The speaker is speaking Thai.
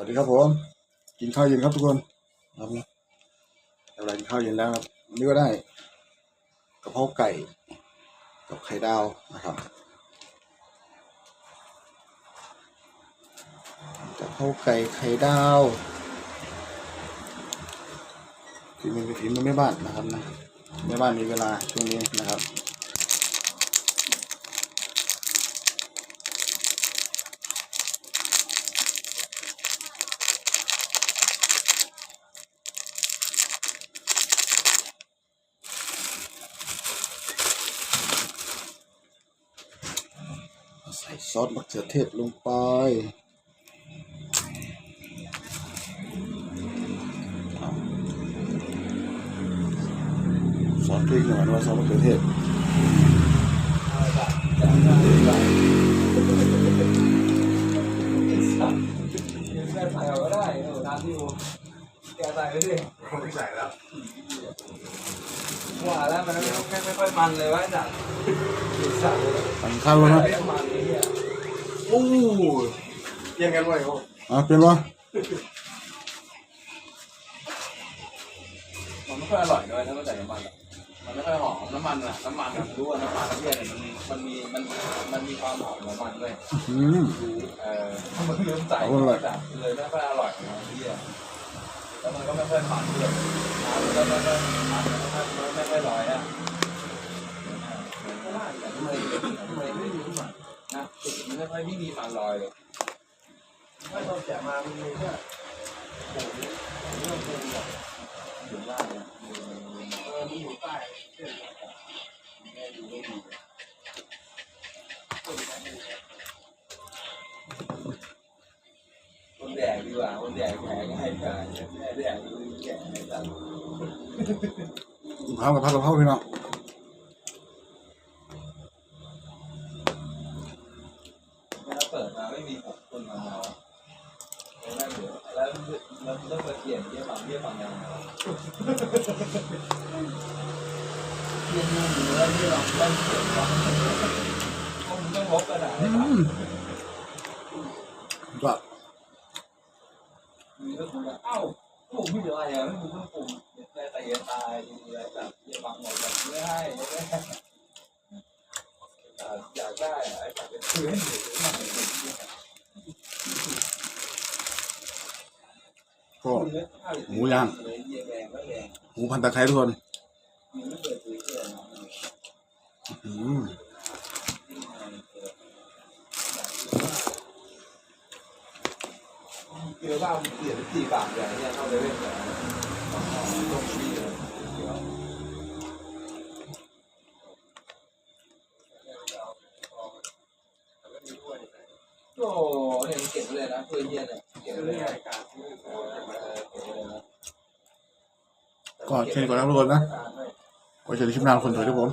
วัสดีครับผม กินข้าวเย็นครับทุกคนครับนะเวลากินข้าวเย็นแล้วครับนนี้ก็ได้กระเพราไก่กับไข่ดาวนะครับกระเพราไก่ไข่ดาวที่มันเป็นฝีมือแม่บ้านนะครับนะแม่บ้านมีเวลาช่วงนี้นะครับ ซอสมะเขือเทศลงไป ซอสพริกหน่อยว่าซอสมะเขือเทศใส่ก็ได้ตามที่ดูแกใส่ไปดิไม่ใส่แล้ว ว่าแล้วมันไม่ไม่ไม่ค่อยมันเลยว่าจัดสั่งเลยสั่งข้าวแล้วนะไม่มันนี่เนี่ยโอ้ยังกันไว้โอ้อะเป็นวะมันไม่ค่อยอร่อยด้วยถ้าไม่ใส่น้ำมันอะมันไม่ค่อยหอมน้ำมันอะน้ำมันอะรู้ว่าน้ำมันน้ำเย็นเนี่ยมันมีมันมีมันมันมีความหอมของมันด้วยอืมเออมันเริ่มใส่อร่อยจัดเลยไม่ค่อยอร่อยนะพี่อะ แล้วมันก็ไม่ค่อยมันด้วยน้ำมันก็ไม่ค่อยมันไม่ค่อยลอยอะทำไมทำไมไม่มีมันนะติดมันไม่ค่อยไม่มีมันลอยเลยไม่ต้องแกะมามันมีแค่ถึงว่าเนี่ยเออมันอยู่ใต้คนแดกดีกว่าคนแดกแผลให้กันแม่แดกดูแก่ให้กันกะเพรากับผักกะเพราพี่น้องแล้วเปิดมาไม่มีหกคนมาเมาแล้วเหลือแล้วแล้วต้องมาเปลี่ยนเยี่ยฝั่งเยี่ยฝั่งยังไงเยี่ยนู่นอยู่แล้วที่เราต้องเปลี่ยนฝั่งต้องต้องลบกระดาษ อืมก็ มีก็คือว่าเอ้า ผมไม่เป็นไรอะไม่มีเครื่องปรุงแต่แต่ยังตายอะไรแบบเยี่ยฝั่งหมดแบบไม่ให้ไม่ให้อยากได้อะไอ้แบบเป็นคือนหมือนกันก็เลยหมูย่างหมูพันตะไคร้ทุกคนมีไม่ เปิดซื้อเลยนะอืมเกี่ยวว่าเปลี่ยนสี่บาทอย่างเงี้ยเข้าไปเล่นแบบต้องฟรีเลยโอ้เนี่ยเก็บเลยนะเพื่อนเยี่ยเนี่ยเก็บเลยใหนะการที่โอ้จะมาก็เช่นก่อนนะทุกคนนะไว้เจอกันคลิปหน้าคนสวยครับผม